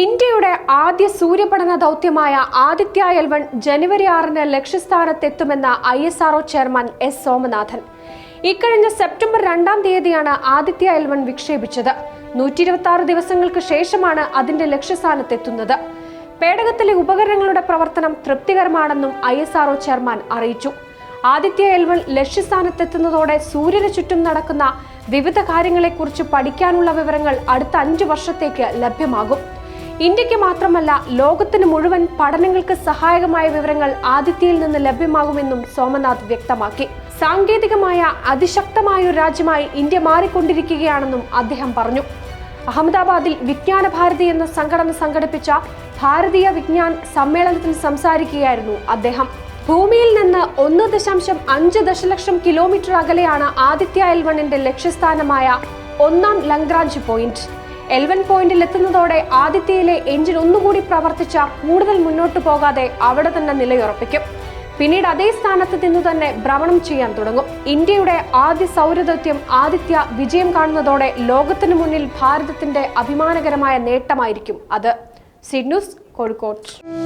ഇന്ത്യയുടെ ആദ്യ സൂര്യപഠന ദൗത്യമായ ആദിത്യ എൽവൺ ജനുവരി ആറിന് ലക്ഷ്യസ്ഥാനത്തെത്തുമെന്ന I S RO chairman S Somanathan. ഇക്കഴിഞ്ഞ സെപ്റ്റംബർ രണ്ടാം തീയതിയാണ് ആദിത്യ എൽവൺ വിക്ഷേപിച്ചത്. നൂറ്റി ഇരുപത്തി ആറ് ദിവസങ്ങൾക്ക് ശേഷമാണ് അതിന്റെ ലക്ഷ്യസ്ഥാനത്തെത്തുന്നത്. പേടകത്തിലെ ഉപകരണങ്ങളുടെ പ്രവർത്തനം തൃപ്തികരമാണെന്നും ഐ എസ് ആർഒ ചെയർമാൻ അറിയിച്ചു. ആദിത്യ എൽവൺ ലക്ഷ്യസ്ഥാനത്തെത്തുന്നതോടെ സൂര്യന് ചുറ്റും നടക്കുന്ന വിവിധ കാര്യങ്ങളെക്കുറിച്ച് പഠിക്കാനുള്ള വിവരങ്ങൾ അടുത്ത അഞ്ചു വർഷത്തേക്ക് ലഭ്യമാകും. ഇന്ത്യയ്ക്ക് മാത്രമല്ല ലോകത്തിന് മുഴുവൻ പഠനങ്ങൾക്ക് സഹായകമായ വിവരങ്ങൾ ആദിത്യയിൽ നിന്ന് ലഭ്യമാകുമെന്നും സോമനാഥ് വ്യക്തമാക്കി. സാങ്കേതികമായ അതിശക്തമായ ഒരു രാജ്യമായി ഇന്ത്യ മാറിക്കൊണ്ടിരിക്കുകയാണെന്നും അദ്ദേഹം പറഞ്ഞു. അഹമ്മദാബാദിൽ വിജ്ഞാന ഭാരതി എന്ന സംഘടന സംഘടിപ്പിച്ച ഭാരതീയ വിജ്ഞാൻ സമ്മേളനത്തിൽ സംസാരിക്കുകയായിരുന്നു അദ്ദേഹം. ഭൂമിയിൽ നിന്ന് ഒന്ന് ദശാംശം അഞ്ച് ദശലക്ഷം കിലോമീറ്റർ അകലെയാണ് ആദിത്യ എൽ വണ്ണിന്റെ ലക്ഷ്യസ്ഥാനമായ ഒന്നാം ലംഗ്രാഞ്ച് പോയിന്റ്. എൽവൻ പോയിന്റിൽ എത്തുന്നതോടെ ആദിത്യയിലെ എഞ്ചിൻ ഒന്നുകൂടി പ്രവർത്തിച്ച കൂടുതൽ മുന്നോട്ട് പോകാതെ അവിടെ തന്നെ നിലയുറപ്പിക്കും. പിന്നീട് അതേ സ്ഥാനത്ത് നിന്നു തന്നെ ഭ്രമണം ചെയ്യാൻ തുടങ്ങും. ഇന്ത്യയുടെ ആദ്യ സൗരദൗത്യം ആദിത്യ വിജയം കാണുന്നതോടെ ലോകത്തിനു മുന്നിൽ ഭാരതത്തിന്റെ അഭിമാനകരമായ നേട്ടമായിരിക്കും അത്. സിഡ്ന്യൂസ് കോഴിക്കോട്.